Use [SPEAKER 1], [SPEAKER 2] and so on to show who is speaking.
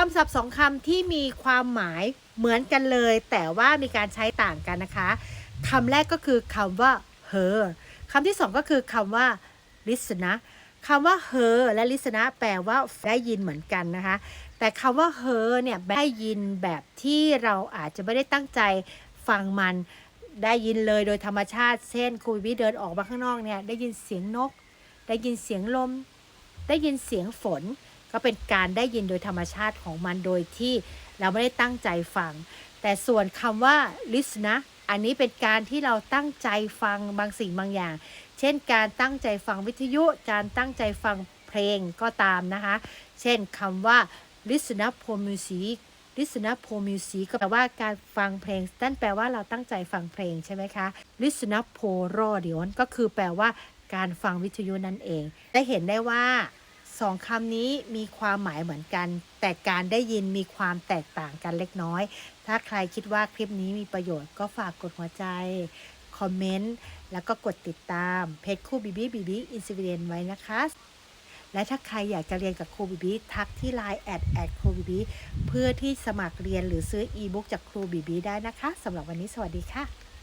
[SPEAKER 1] คำศัพท์สองคำที่มีความหมายเหมือนกันเลย แต่ว่ามีการใช้ต่างกันนะคะคำแรกก็คือคำว่า her คำที่สองก็คือคำว่า listen นะคำว่า her และ listen นะแปลว่าได้ยินเหมือนกันนะคะ แต่คำว่า her เนี่ยได้ยินแบบที่เราอาจจะไม่ได้ตั้งใจฟังมันได้ยินเลยโดยธรรมชาติ เช่นครูวิเดินออกมาข้างนอกเนี่ยได้ยินเสียงนก ได้ยินเสียงลม ได้ยินเสียงฝน ก็เป็นการได้ยินโดยธรรมชาติของมันโดยที่เราไม่ได้ตั้งใจฟัง แต่ส่วนคำว่า listen นะอันนี้เป็นการที่เราตั้งใจฟังบางสิ่งบางอย่าง เช่น การตั้งใจฟังวิทยุ การตั้งใจฟังเพลงก็ตามนะคะ เช่นคำว่า listen up for music listen up for music ก็แปลว่าการฟังเพลงนั่นแปลว่าเราตั้งใจฟังเพลงใช่ไหมคะ listen up for radio ก็คือแปลว่าการฟังวิทยุนั่นเอง ได้เห็นได้ว่า สองคำนี้มีความหมายเหมือนกัน แต่การได้ยินมีความแตกต่างกันเล็กน้อย ถ้าใครคิดว่าคลิปนี้มีประโยชน์ก็ฝากกดหัวใจ คอมเมนต์ แล้วก็กดติดตามเพจครูบีบีบีบีอินสิเรนไว้นะคะ และถ้าใครอยากจะเรียนกับครูบีบีทักที่ Line แอดแอดครูบีบีเพื่อที่สมัครเรียนหรือซื้ออีบุ๊กจากครูบีบีได้นะคะสำหรับวันนี้สวัสดีค่ะ